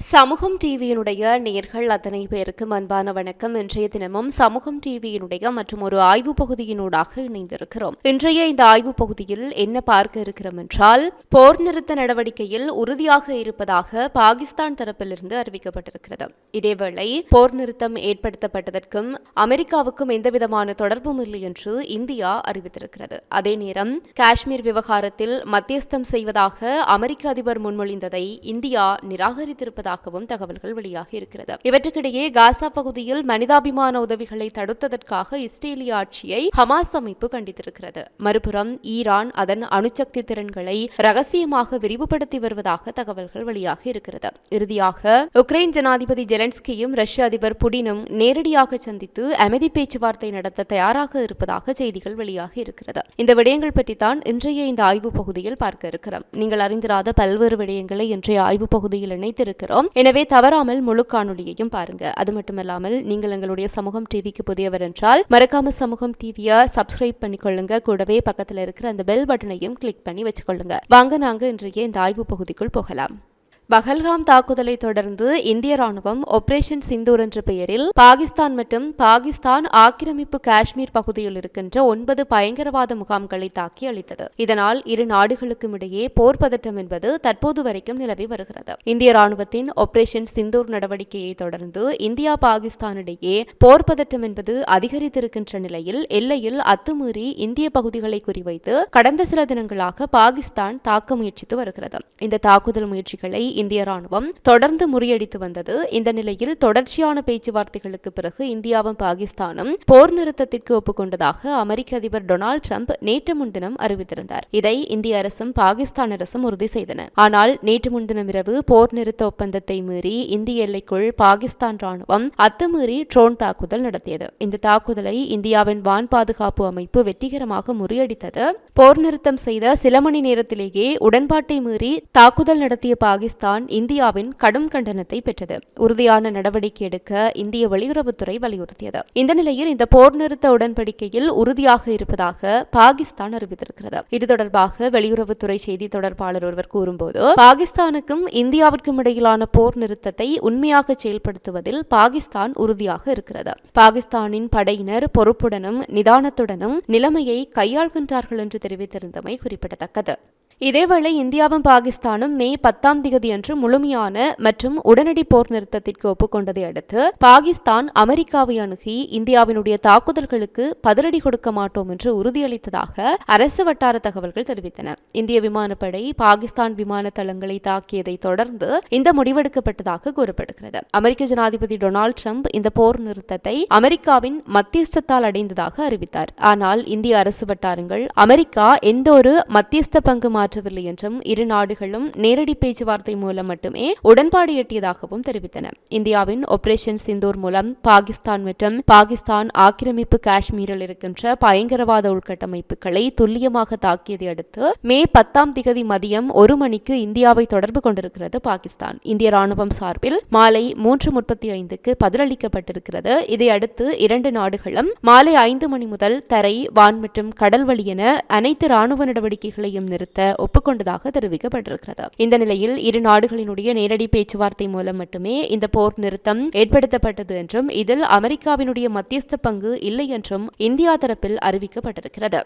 சமூகம் டிவியினுடைய நேர்கள் அத்தனை பேருக்கும் அன்பான வணக்கம். இன்றைய தினமும் சமூகம் டிவியினுடைய மற்றும் ஒரு ஆய்வு பகுதியினூடாக இணைந்திருக்கிறோம். இன்றைய இந்த ஆய்வு பகுதியில் என்ன பார்க்க இருக்கிறோம் என்றால் போர் நிறுத்த நடவடிக்கையில் உறுதியாக இருப்பதாக பாகிஸ்தான் தரப்பிலிருந்து அறிவிக்கப்பட்டிருக்கிறது. இதேவேளை போர் நிறுத்தம் ஏற்படுத்தப்பட்டதற்கும் அமெரிக்காவுக்கும் எந்தவிதமான தொடர்பும் இல்லை என்று இந்தியா அறிவித்திருக்கிறது. அதே நேரம் காஷ்மீர் விவகாரத்தில் மத்தியஸ்தம் செய்வதாக அமெரிக்க அதிபர் முன்மொழிந்ததை இந்தியா இருப்பதாகவும் தகவல்கள் வெளியாகி இருக்கிறது. இவற்றுக்கிடையே காசா பகுதியில் மனிதாபிமான உதவிகளை தடுத்ததற்காக இஸ்ரேலிய ஆட்சியை ஹமாஸ் அமைப்பு கண்டித்திருக்கிறது. மறுபுறம் ஈரான் அதன் அணுசக்தி திறன்களை ரகசியமாக விரிவுபடுத்தி வருவதாக தகவல்கள் வெளியாகி இருக்கிறது. இறுதியாக உக்ரைன் ஜனாதிபதி ஜெலன்ஸ்கியும் ரஷ்ய அதிபர் புடினும் நேரடியாக சந்தித்து அமைதி பேச்சுவார்த்தை நடத்த தயாராக இருப்பதாக செய்திகள் வெளியாகி இருக்கிறது. இந்த விடயங்கள் பற்றித்தான் இன்றைய இந்த ஆய்வு பகுதியில் பார்க்க இருக்கிறோம். நீங்கள் அறிந்திராத பல்வேறு விடயங்களை இன்றைய ஆய்வு பகுதியில் இணைத்திருக்கிறோம். எனவே தவறாமல் முழு காணொலியையும் பாருங்க. அது மட்டுமல்லாமல் நீங்கள் எங்களுடைய சமூகம் டிவிக்கு புதியவர் என்றால் மறக்காம சமூகம் டிவியை சப்ஸ்கிரைப் பண்ணிக்கொள்ளுங்க கூடவே பக்கத்தில் இருக்கிற அந்த பெல் பட்டனையும் கிளிக் பண்ணி வச்சுக்கொள்ளுங்க வாங்க நாங்க இன்றைய இந்த ஆய்வு பகுதிக்குள் போகலாம். பகல்காம் தாக்குதலை தொடர்ந்து இந்திய ராணுவம் ஆபரேஷன் சிந்தூர் என்ற பெயரில் பாகிஸ்தான் மற்றும் பாகிஸ்தான் ஆக்கிரமிப்பு காஷ்மீர் பகுதியில் இருக்கின்ற ஒன்பது பயங்கரவாத முகாம்களை தாக்கி அளித்தது இதனால் இரு நாடுகளுக்கும் இடையே போர் பதட்டம் என்பது தற்போது வரைக்கும் நிலவி வருகிறது. இந்திய ராணுவத்தின் ஆபரேஷன் சிந்தூர் நடவடிக்கையை தொடர்ந்து இந்தியா பாகிஸ்தானிடையே போர் பதட்டம் என்பது அதிகரித்திருக்கின்ற நிலையில் எல்லையில் அத்துமீறி இந்திய பகுதிகளை குறிவைத்து கடந்த சில தினங்களாக பாகிஸ்தான் தாக்க முயற்சித்து வருகிறது. இந்த தாக்குதல் முயற்சிகளை இந்திய ராணுவம் தொடர்ந்து முறியடித்து வந்தது. இந்த நிலையில் தொடர்ச்சியான பேச்சுவார்த்தைகளுக்கு பிறகு இந்தியாவும் பாகிஸ்தானும் போர் நிறுத்தத்திற்கு ஒப்புக்கொண்டதாக அமெரிக்க அதிபர் டொனால்டு டிரம்ப் நேற்று முன்தினம் அறிவித்திருந்தார். இதை இந்திய அரசும் பாகிஸ்தான் அரசும் உறுதி செய்தன. ஆனால் நேற்று முன்தினம் இரவு போர் நிறுத்த ஒப்பந்தத்தை மீறி இந்திய எல்லைக்குள் பாகிஸ்தான் ராணுவம் அத்துமீறி ட்ரோன் தாக்குதல் நடத்தியது. இந்த தாக்குதலை இந்தியாவின் வான் பாதுகாப்பு அமைப்பு வெற்றிகரமாக முறியடித்தது. போர் நிறுத்தம் செய்த சில மணி நேரத்திலேயே உடன்பாட்டை மீறி தாக்குதல் நடத்திய பாகிஸ்தான் பாகிஸ்தான் இந்தியாவின் கடும் கண்டனத்தை பெற்றது. உறுதியான நடவடிக்கை எடுக்க இந்திய வெளியுறவுத்துறை வலியுறுத்தியது. இந்த நிலையில் இந்த போர் நிறுத்த உடன்படிக்கையில் உறுதியாக இருப்பதாக பாகிஸ்தான் அறிவித்திருக்கிறது. இது தொடர்பாக வெளியுறவுத்துறை செய்தி தொடர்பாளர் ஒருவர் கூறும்போது பாகிஸ்தானுக்கும் இந்தியாவிற்கும் இடையிலான போர் நிறுத்தத்தை உண்மையாக செயல்படுத்துவதில் பாகிஸ்தான் உறுதியாக இருக்கிறது. பாகிஸ்தானின் படையினர் பொறுப்புடனும் நிதானத்துடனும் நிலைமையை கையாள்கின்றார்கள் என்று தெரிவித்திருந்தமை குறிப்பிடத்தக்கது. இதேவேளை இந்தியாவும் பாகிஸ்தானும் மே பத்தாம் தேதி அன்று முழுமையான மற்றும் உடனடி போர் நிறுத்தத்திற்கு ஒப்புக்கொண்டதை அடுத்து பாகிஸ்தான் அமெரிக்காவை அணுகி இந்தியாவினுடைய தாக்குதல்களுக்கு பதிலடி கொடுக்க மாட்டோம் என்று உறுதியளித்ததாக அரசு வட்டார தகவல்கள் தெரிவித்தன. இந்திய விமானப்படை பாகிஸ்தான் விமான தளங்களை தாக்கியதை தொடர்ந்து இந்த முடிவெடுக்கப்பட்டதாக கூறப்படுகிறது. அமெரிக்க ஜனாதிபதி டொனால்டு ட்ரம்ப் இந்த போர் நிறுத்தத்தை அமெரிக்காவின் மத்தியஸ்தத்தால் அடைந்ததாக அறிவித்தார். ஆனால் இந்திய அரசு வட்டாரங்கள் அமெரிக்கா எந்த ஒரு மத்தியஸ்த பங்கு மாற்றவில்லை என்றும் இரு நாடுகளும் நேரடி பேச்சுவார்த்தை மூலம் மட்டுமே உடன்பாடு எட்டியதாகவும் தெரிவித்தன. இந்தியாவின் ஆபரேஷன் சிந்தூர் மூலம் பாகிஸ்தான் மற்றும் பாகிஸ்தான் ஆக்கிரமிப்பு காஷ்மீரில் இருக்கின்ற பயங்கரவாத உள்கட்டமைப்புகளை துல்லியமாக தாக்கியதை அடுத்து மே பத்தாம் திகதி மதியம் ஒரு மணிக்கு இந்தியாவை தொடர்பு கொண்டிருக்கிறது பாகிஸ்தான். இந்திய ராணுவம் சார்பில் மாலை மூன்று முப்பத்தி ஐந்துக்கு பதிலளிக்கப்பட்டிருக்கிறது. இதையடுத்து இரண்டு நாடுகளும் மாலை ஐந்து மணி முதல் தரை வான் மற்றும் கடல் வழி என அனைத்து ராணுவ நடவடிக்கைகளையும் நிறுத்த ஒப்புக்கொண்டதாக தெரிவிக்கப்பட்டிருக்கிறது. இந்த நிலையில் இரு நாடுகளினுடைய நேரடி பேச்சுவார்த்தை மூலம் மட்டுமே இந்த போர் நிறுத்தம் ஏற்படுத்தப்பட்டது என்றும் இதில் அமெரிக்காவினுடைய மத்தியஸ்த பங்கு இல்லை என்றும் இந்தியா தரப்பில் அறிவிக்கப்பட்டிருக்கிறது.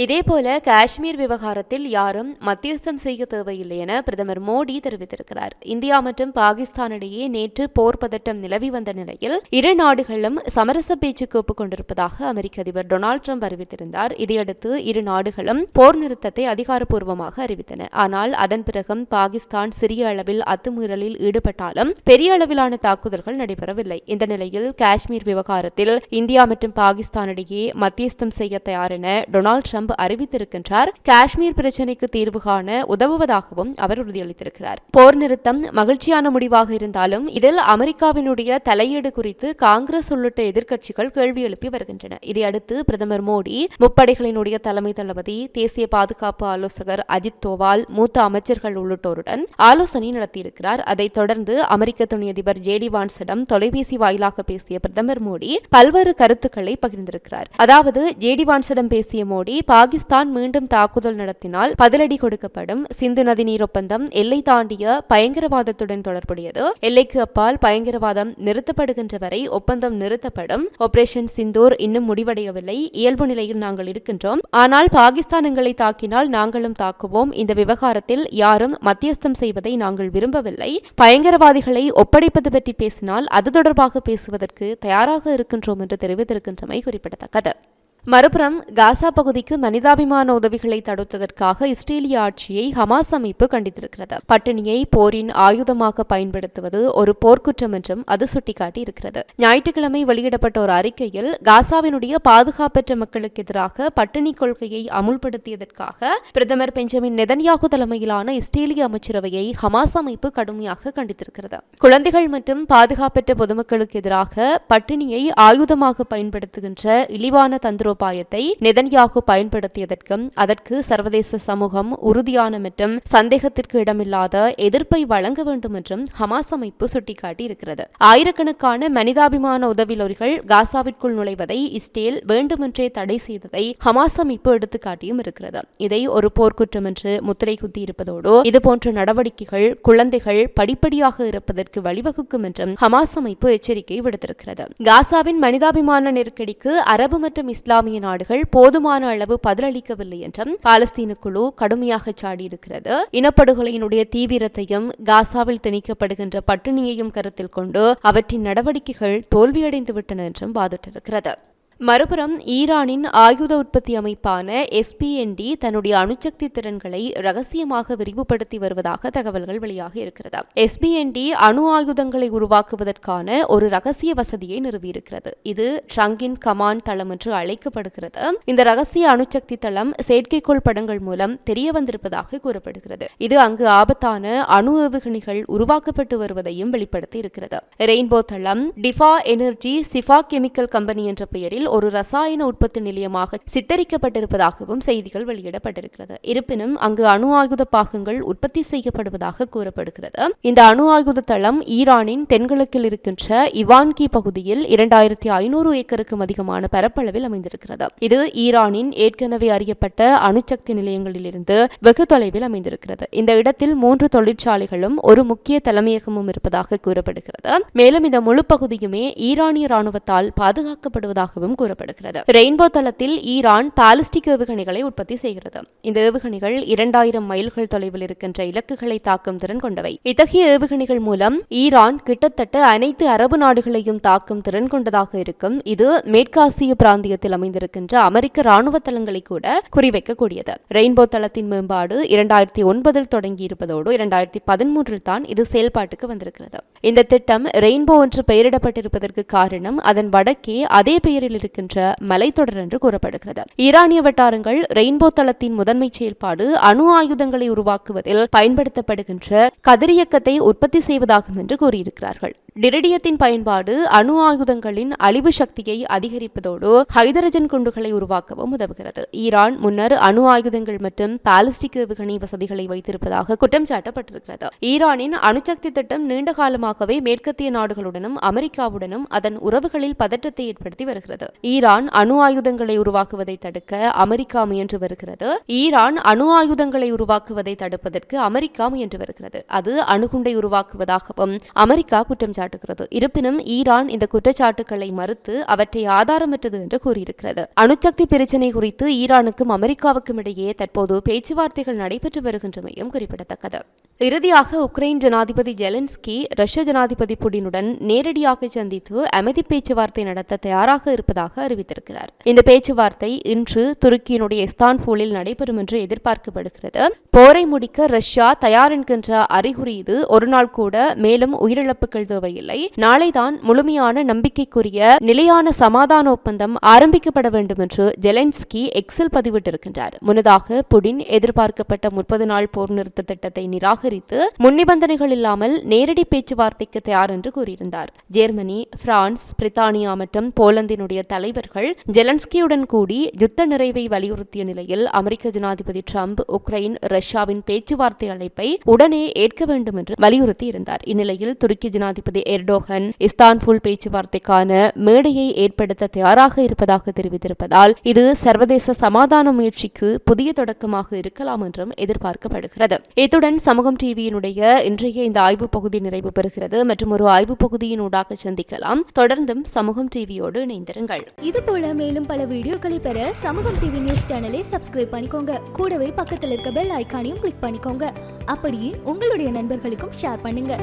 இதேபோல காஷ்மீர் விவகாரத்தில் யாரும் மத்தியஸ்தம் செய்ய தேவையில்லை என பிரதமர் மோடி தெரிவித்திருக்கிறார். இந்தியா மற்றும் பாகிஸ்தானிடையே நேற்று போர் பதட்டம் நிலவி வந்த நிலையில் இரு நாடுகளும் சமரச பேச்சுக்கு ஒப்புக்கொண்டிருப்பதாக அமெரிக்க அதிபர் டொனால்டு ட்ரம்ப் அறிவித்திருந்தார். இதையடுத்து இரு நாடுகளும் போர் நிறுத்தத்தை அதிகாரப்பூர்வமாக அறிவித்தன. ஆனால் அதன் பிறகும் பாகிஸ்தான் சிறிய அளவில் அத்துமீறலில் ஈடுபட்டாலும் பெரிய அளவிலான தாக்குதல்கள் நடைபெறவில்லை. இந்த நிலையில் காஷ்மீர் விவகாரத்தில் இந்தியா மற்றும் பாகிஸ்தானிடையே மத்தியஸ்தம் செய்ய தயார் என டொனால்டு ட்ரம்ப் ட்ரம்ப் அறிவித்திருக்கின்றார். காஷ்மீர் பிரச்சினைக்கு தீர்வு காண உதவுவதாகவும் அவர் உறுதியளித்திருக்கிறார். போர் நிறுத்தம் மகிழ்ச்சியான முடிவாக இருந்தாலும் இதில் அமெரிக்காவினுடைய தலையீடு குறித்து காங்கிரஸ் உள்ளிட்ட எதிர்க்கட்சிகள் கேள்வி எழுப்பி வருகின்றன. இதையடுத்து பிரதமர் மோடி முப்படைகளினுடைய தலைமை தளபதி தேசிய பாதுகாப்பு ஆலோசகர் அஜித் தோவால் மூத்த அமைச்சர்கள் உள்ளிட்டோருடன் ஆலோசனை நடத்தியிருக்கிறார். அதைத் தொடர்ந்து அமெரிக்க துணை அதிபர் ஜே டி வான்ஸிடம் தொலைபேசி வாயிலாக பேசிய பிரதமர் மோடி பல்வேறு கருத்துக்களை பகிர்ந்திருக்கிறார். அதாவது ஜே டி வான்ஸிடம் பேசிய மோடி பாகிஸ்தான் மீண்டும் தாக்குதல் நடத்தினால் பதிலடி கொடுக்கப்படும். சிந்து நதி நீர் ஒப்பந்தம் எல்லை தாண்டிய பயங்கரவாதத்துடன் தொடர்புடையது. எல்லைக்கு அப்பால் பயங்கரவாதம் நிறுத்தப்படுகின்ற வரை ஒப்பந்தம் நிறுத்தப்படும். ஆபரேஷன் சிந்தூர் இன்னும் முடிவடையவில்லை. இயல்பு நிலையில் நாங்கள் இருக்கின்றோம். ஆனால் பாகிஸ்தான் எங்களை தாக்கினால் நாங்களும் தாக்குவோம். இந்த விவகாரத்தில் யாரும் மத்தியஸ்தம் செய்வதை நாங்கள் விரும்பவில்லை. பயங்கரவாதிகளை ஒப்படைப்பது பற்றி பேசினால் அது தொடர்பாக பேசுவதற்கு தயாராக இருக்கின்றோம் என்று தெரிவித்திருக்கின்றமை குறிப்பிடத்தக்கது. மறுபுறம் காசா பகுதிக்கு மனிதாபிமான உதவிகளை தடுத்ததற்காக இஸ்ரேலிய ஆட்சியை ஹமாஸ் அமைப்பு கண்டித்திருக்கிறது. பட்டினியை போரின் ஆயுதமாக பயன்படுத்துவது ஒரு போர்க்குற்றம் என்றும் அது சுட்டிக்காட்டியிருக்கிறது. ஞாயிற்றுக்கிழமை வெளியிடப்பட்ட ஒரு அறிக்கையில் காசாவினுடைய பாதுகாப்பற்ற மக்களுக்கு எதிராக பட்டினி கொள்கையை அமுல்படுத்தியதற்காக பிரதமர் பெஞ்சமின் நெதன்யாகு தலைமையிலான இஸ்ரேலிய அமைச்சரவையை ஹமாஸ் அமைப்பு கடுமையாக கண்டித்திருக்கிறது. குழந்தைகள் மற்றும் பாதுகாப்பற்ற பொதுமக்களுக்கு எதிராக பட்டினியை ஆயுதமாக பயன்படுத்துகின்ற இழிவான தந்திர மூலோபாயத்தை நெதன்யாகு பயன்படுத்தியதற்கும் அதற்கு சர்வதேச சமூகம் உறுதியான மற்றும் சந்தேகத்திற்கு இடமில்லாத எதிர்ப்பை வழங்க வேண்டும் என்றும் ஹமாஸ் அமைப்பு சுட்டிக்காட்டியிருக்கிறது. ஆயிரக்கணக்கான மனிதாபிமான உதவிலொறிகள் காசாவிற்குள் நுழைவதை இஸ்ரேல் வேண்டுமென்றே தடை செய்ததை ஹமாஸ் அமைப்பு எடுத்துக்காட்டியும் இருக்கிறது. இதை ஒரு போர்க்குற்றம் என்று முத்திரை குத்தியிருப்பதோடு இதுபோன்ற நடவடிக்கைகள் குழந்தைகள் படிப்படியாக இருப்பதற்கு வழிவகுக்கும் என்றும் ஹமாஸ் அமைப்பு எச்சரிக்கை விடுத்திருக்கிறது. காசாவின் மனிதாபிமான நெருக்கடிக்கு அரபு மற்றும் இஸ்லாம் இஸ்லாமிய நாடுகள் போதுமான அளவு பதிலளிக்கவில்லை என்றும் பாலஸ்தீன குழு கடுமையாக சாடியிருக்கிறது. இனப்படுகொலையினுடைய தீவிரத்தையும் காசாவில் திணிக்கப்படுகின்ற பட்டினியையும் கருத்தில் கொண்டு அவற்றின் நடவடிக்கைகள் தோல்வியடைந்துவிட்டன என்றும் வாதிட்டிருக்கிறது. மறுபுறம் ஈரானின் ஆயுத உற்பத்தி அமைப்பான எஸ்பிஎன்டி தன்னுடைய அணுசக்தி திறன்களை ரகசியமாக விரிவுபடுத்தி வருவதாக தகவல்கள் வெளியாக இருக்கிறது. எஸ்பிஎன்டி அணு ஆயுதங்களை உருவாக்குவதற்கான ஒரு ரகசிய வசதியை நிறுவியிருக்கிறது. இது ட்ரங்கின் கமான் தளம் என்று அழைக்கப்படுகிறது. இந்த ரகசிய அணுசக்தி தளம் செயற்கைக்கோள் படங்கள் மூலம் தெரிய வந்திருப்பதாக கூறப்படுகிறது. இது அங்கு ஆபத்தான அணு ஏவுகணைகள் உருவாக்கப்பட்டு வருவதையும் வெளிப்படுத்தி இருக்கிறது ரெயின்போ தளம் Difa energy Sifa chemical company என்ற பெயரில் ஒரு ரசாயன உற்பத்தி நிலையமாக சித்தரிக்கப்பட்டிருப்பதாகவும் செய்திகள் வெளியிடப்பட்டிருக்கிறது. இருப்பினும் அங்கு அணு ஆயுத பாகங்கள் உற்பத்தி செய்யப்படுவதாக கூறப்படுகிறது. இந்த அணு ஆயுத தளம் ஈரானின் தென்கிழக்கில் இருக்கின்ற இவான்கி பகுதியில் இரண்டாயிரத்தி ஐநூறு ஏக்கருக்கும் அதிகமான பரப்பளவில் அமைந்திருக்கிறது. இது ஈரானின் ஏற்கனவே அறியப்பட்ட அணுசக்தி நிலையங்களிலிருந்து வெகு தொலைவில் அமைந்திருக்கிறது. இந்த இடத்தில் மூன்று தொழிற்சாலைகளும் ஒரு முக்கிய தலைமையகமும் இருப்பதாக கூறப்படுகிறது. மேலும் இந்த முழு பகுதியுமே ஈரானிய ராணுவத்தால் பாதுகாக்கப்படுவதாகவும் கூறப்படுகிறது. ரெயின்போ தளத்தில் ஈரான் பாலிஸ்டிக் ஏவுகணைகளை உற்பத்தி செய்கிறது. இந்த ஏவுகணைகள் இரண்டாயிரம் மைல்கள் தொலைவில் இருக்கின்ற இலக்குகளை தாக்கும் திறன் கொண்டவை. இத்தகைய ஏவுகணைகள் மூலம் ஈரான் கிட்டத்தட்ட அனைத்து அரபு நாடுகளையும் தாக்கும் திறன் கொண்டதாக இருக்கும். இது மேற்காசிய பிராந்தியத்தில் அமைந்திருக்கின்ற அமெரிக்க ராணுவ தளங்களை கூட குறிவைக்கக்கூடியது. ரெயின்போ தளத்தின் மேம்பாடு இரண்டாயிரத்தி ஒன்பதில் தொடங்கி இருப்பதோடு இரண்டாயிரத்தி பதிமூன்றில் தான் இது செயல்பாட்டுக்கு வந்திருக்கிறது. இந்த திட்டம் ரெயின்போ என்று பெயரிடப்பட்டிருப்பதற்கு காரணம் அதன் வடக்கே அதே பெயரில் இருக்கின்ற மலைத்தொடர் என்று கூறப்படுகிறது. ஈரானிய வட்டாரங்கள் ரெயின்போ தளத்தின் முதன்மை செயல்பாடு அணு ஆயுதங்களை உருவாக்குவதில் பயன்படுத்தப்படுகின்ற கதிரியக்கத்தை உற்பத்தி செய்வதாகும் என்று கூறியிருக்கிறார்கள். டிரிடியத்தின் பயன்பாடு அணு ஆயுதங்களின் அழிவு சக்தியை அதிகரிப்பதோடு ஹைதரஜன் குண்டுகளை உருவாக்கவும் உதவுகிறது. ஈரான் முன்னர் அணு ஆயுதங்கள் மற்றும் பாலிஸ்டிக் ஏவுகணை வசதிகளை வைத்திருப்பதாக குற்றம் சாட்டப்பட்டிருக்கிறது. ஈரானின் அணுசக்தி திட்டம் நீண்ட காலமாகவே மேற்கத்திய நாடுகளுடனும் அமெரிக்காவுடனும் அதன் உறவுகளில் பதற்றத்தை ஏற்படுத்தி வருகிறது. ஈரான் அணு ஆயுதங்களை உருவாக்குவதை தடுக்க அமெரிக்கா முயன்று வருகிறது. ஈரான் அணு ஆயுதங்களை உருவாக்குவதை தடுப்பதற்கு அமெரிக்கா முயன்று வருகிறது. அது அணுகுண்டை உருவாக்குவதாகவும் அமெரிக்கா குற்றம் சாட்டுகிறது இருப்பினும் ஈரான் இந்த குற்றச்சாட்டுகளை மறுத்து அவற்றை ஆதாரமற்றது என்று கூறியிருக்கிறது. அணுசக்தி பிரச்சினை குறித்து ஈரானுக்கும் அமெரிக்காவுக்கும் இடையே தற்போது பேச்சுவார்த்தைகள் நடைபெற்று வருகின்றமையும் குறிப்பிடத்தக்கது. இறுதியாக உக்ரைன் ஜனாதிபதி ஜெலன்ஸ்கி ரஷ்ய ஜனாதிபதி புடினுடன் நேரடியாக சந்தித்து அமைதி பேச்சுவார்த்தை நடத்த தயாராக இருப்பதாக அறிவித்திருக்கிறார். இந்த பேச்சுவார்த்தை இன்று துருக்கியினுடைய இஸ்தான்பூலில் நடைபெறும் என்று எதிர்பார்க்கப்படுகிறது. போரை முடிக்க ரஷ்யா தயார் என்கின்ற அறிகுறி இது. ஒரு நாள் கூட மேலும் உயிரிழப்புகள் தேவை தேவையில்லை நாளைதான் முழுமையான நம்பிக்கைக்குரிய நிலையான சமாதான ஒப்பந்தம் ஆரம்பிக்கப்பட வேண்டும் என்று ஜெலன்ஸ்கி எக்ஸில் பதிவிட்டிருக்கின்றார். முன்னதாக புடின் எதிர்பார்க்கப்பட்ட முப்பது நாள் போர் நிறுத்த திட்டத்தை நிராகரித்து முன்னிபந்தனைகள் இல்லாமல் நேரடி பேச்சுவார்த்தைக்கு தயார் என்று கூறியிருந்தார். ஜெர்மனி பிரான்ஸ் பிரித்தானியா மற்றும் போலந்தினுடைய தலைவர்கள் ஜெலன்ஸ்கியுடன் கூடி யுத்த நிறைவை வலியுறுத்திய நிலையில் அமெரிக்க ஜனாதிபதி ட்ரம்ப் உக்ரைன் ரஷ்யாவின் பேச்சுவார்த்தை அழைப்பை உடனே ஏற்க வேண்டும் என்று வலியுறுத்தி இருந்தார் இந்நிலையில் துருக்கி ஜனாதிபதி எர்டோகன் இஸ்தான்புல் பேச்சுவார்த்தைக்கான மேடையை ஏற்படுத்த தயாராக இருப்பதாக தெரிவித்திருப்பதால் இது சர்வதேச சமாதான முயற்சிக்கு புதிய தொடக்கமாக இருக்கலாம் என்றும் எதிர்பார்க்கப்படுகிறது. இத்துடன் சமூகம் டிவியினுடைய இன்றைய இந்த ஆய்வு பகுதி நிறைவு பெறுகிறது. மற்றும் ஒரு ஆய்வு பகுதியினூடாக சந்திக்கலாம். தொடர்ந்தும் சமூகம் டிவியோடு இணைந்திருங்கள். இது போல மேலும் பல வீடியோக்களை பெற சமூகம் டிவி நியூஸ் சேனலை சப்ஸ்கிரைப் பண்ணிக்கோங்க. கூடவே பக்கத்தில் இருக்க பெல் ஐகானையும் கிளிக் பண்ணிக்கோங்க. அப்படியே உங்களுடைய நண்பர்களுக்கும் ஷேர் பண்ணுங்க.